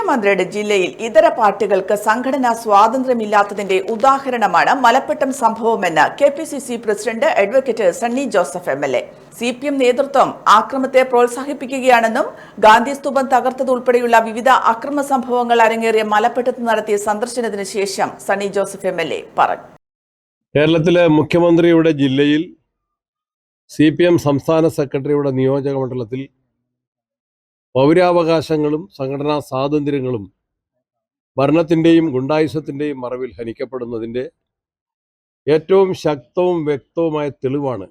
മുഖ്യമന്ത്രിയുടെ ജില്ലയിൽ ഇതര പാർട്ടികൾക്ക് സംഘടനാ സ്വാതന്ത്ര്യമില്ലാത്തതിന്റെ ഉദാഹരണമാണ് മലപ്പട്ടം സംഭവമെന്ന് K P C C president advocate Sunny Joseph M L A. C P M നേതൃത്വം ആക്രമത്തെ പ്രോത്സാഹിപ്പിക്കുകയാണെന്നും ഗാന്ധി സ്തൂപം തകർത്തതുൾപ്പെടെയുള്ള വിവിധ അക്രമ സംഭവങ്ങൾ അരങ്ങേറിയ മലപ്പട്ടത്ത് നടത്തിയ സന്ദർശനത്തിന് ശേഷം Sunny Joseph M L A പറഞ്ഞു. കേരളത്തിലെ മുഖ്യമന്ത്രിയുടെ ജില്ലയിൽ സി പി എം സംസ്ഥാന സെക്രട്ടറിയുടെ നിയോജക മണ്ഡലത്തിൽ പൗരാവകാശങ്ങളും സംഘടനാ സ്വാതന്ത്ര്യങ്ങളും ഭരണത്തിന്റെയും ഗുണ്ടായുസത്തിന്റെയും മറവിൽ ഹനിക്കപ്പെടുന്നതിന്റെ ഏറ്റവും ശക്തവും വ്യക്തവുമായ തെളിവാണ്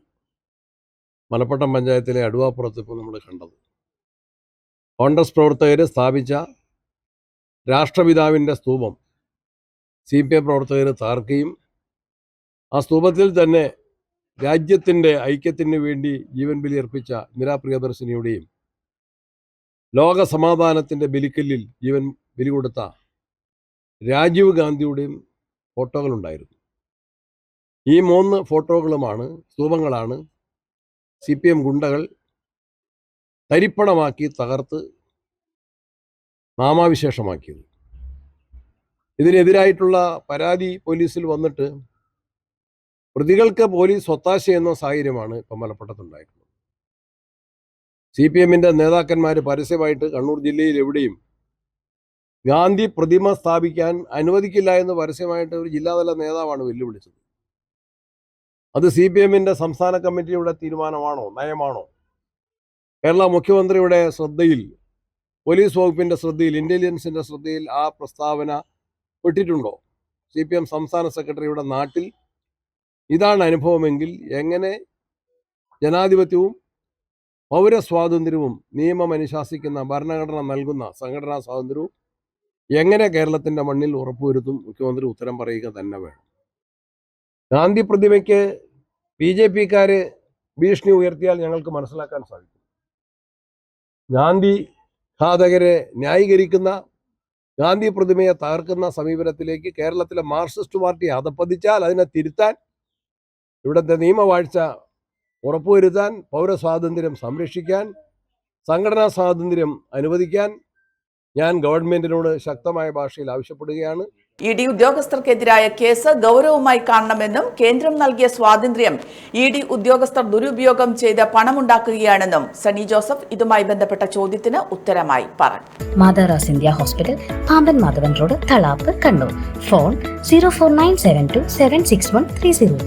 മലപ്പട്ടം പഞ്ചായത്തിലെ അടുവാപ്പുറത്ത് ഇപ്പോൾ നമ്മൾ കണ്ടത്. കോൺഗ്രസ് പ്രവർത്തകർ സ്ഥാപിച്ച രാഷ്ട്രപിതാവിന്റെ സ്തൂപം സി പി എം പ്രവർത്തകർ താർക്കുകയും ആ സ്തൂപത്തിൽ തന്നെ രാജ്യത്തിന്റെ ഐക്യത്തിന് വേണ്ടി ജീവൻ ബലിയർപ്പിച്ച ഇന്ദിരാ പ്രിയദർശിനിയുടെയും ലോക സമാധാനത്തിന്റെ ബലിക്കല്ലിൽ ജീവൻ ബലി കൊടുത്ത രാജീവ് ഗാന്ധിയുടെയും ഫോട്ടോകളുണ്ടായിരുന്നു. ഈ മൂന്ന് ഫോട്ടോകളുമാണ് സ്തൂപങ്ങളാണ് സി പി എം ഗുണ്ടകൾ തരിപ്പണമാക്കി തകർത്ത് നാമാവിശേഷമാക്കിയത്. ഇതിനെതിരായിട്ടുള്ള പരാതി പോലീസിൽ വന്നിട്ട് പ്രതികൾക്ക് പോലീസ് ഒത്താശ എന്ന സാഹചര്യമാണ് ഇപ്പം മലപ്പുറത്തുണ്ടായിട്ടുള്ളത് സി പി എമ്മിന്റെ നേതാക്കന്മാർ പരസ്യമായിട്ട് കണ്ണൂർ ജില്ലയിൽ എവിടെയും ഗാന്ധി പ്രതിമ സ്ഥാപിക്കാൻ അനുവദിക്കില്ല എന്ന് പരസ്യമായിട്ട് ഒരു ജില്ലാതല നേതാവാണ് വെല്ലുവിളിച്ചത്. അത് സി പി എമ്മിന്റെ സംസ്ഥാന കമ്മിറ്റിയുടെ തീരുമാനമാണോ നയമാണോ? കേരള മുഖ്യമന്ത്രിയുടെ ശ്രദ്ധയിൽ പോലീസ് വകുപ്പിന്റെ ശ്രദ്ധയിൽ ഇന്റലിജൻസിന്റെ ശ്രദ്ധയിൽ ആ പ്രസ്താവന പെട്ടിട്ടുണ്ടോ? സി പി എം സംസ്ഥാന സെക്രട്ടറിയുടെ നാട്ടിൽ ഇതാണ് അനുഭവമെങ്കിൽ എങ്ങനെ ജനാധിപത്യവും പൗരസ്വാതന്ത്ര്യവും നിയമം അനുശാസിക്കുന്ന ഭരണഘടന നൽകുന്ന സംഘടനാ സ്വാതന്ത്ര്യവും എങ്ങനെ കേരളത്തിന്റെ മണ്ണിൽ ഉറപ്പുവരുത്തും? മുഖ്യമന്ത്രി ഉത്തരം പറയുക തന്നെ വേണം. ഗാന്ധി പ്രതിമയ്ക്ക് ബി ജെ പിക്കാർ ഭീഷണി ഉയർത്തിയാൽ ഞങ്ങൾക്ക് മനസ്സിലാക്കാൻ സാധിക്കും. ഗാന്ധി ഘാതകരെ ന്യായീകരിക്കുന്ന ഗാന്ധി പ്രതിമയെ തകർക്കുന്ന സമീപനത്തിലേക്ക് കേരളത്തിലെ മാർക്സിസ്റ്റ് പാർട്ടി അധപ്പതിച്ചാൽ അതിനെ തിരുത്താൻ ഇവിടുത്തെ നിയമവാഴ്ച ഉറപ്പുവരുത്താൻ പൗരസ്വാതന്ത്ര്യം സംരക്ഷിക്കാൻ സംഘടനാ സ്വാതന്ത്ര്യം അനുവദിക്കാൻ ഞാൻ ഗവൺമെന്റിനോട് ശക്തമായ ഭാഷയിൽ ആവശ്യപ്പെടുകയാണ്. ഇ ഡി ഉദ്യോഗസ്ഥർക്കെതിരായ കേസ് ഗൗരവമായി കാണണമെന്നും കേന്ദ്രം നൽകിയ സ്വാതന്ത്ര്യം ഇ ഡി ഉദ്യോഗസ്ഥർ ദുരുപയോഗം ചെയ്ത് പണമുണ്ടാക്കുകയാണെന്നും സണ്ണി ജോസഫ് ഇതുമായി ബന്ധപ്പെട്ട ചോദ്യത്തിന് ഉത്തരമായി പറഞ്ഞു. മാതാറാസ് India hospital Pamban Madhavan road Thalap Kannur. Phone zero four nine seven two seven six one three zero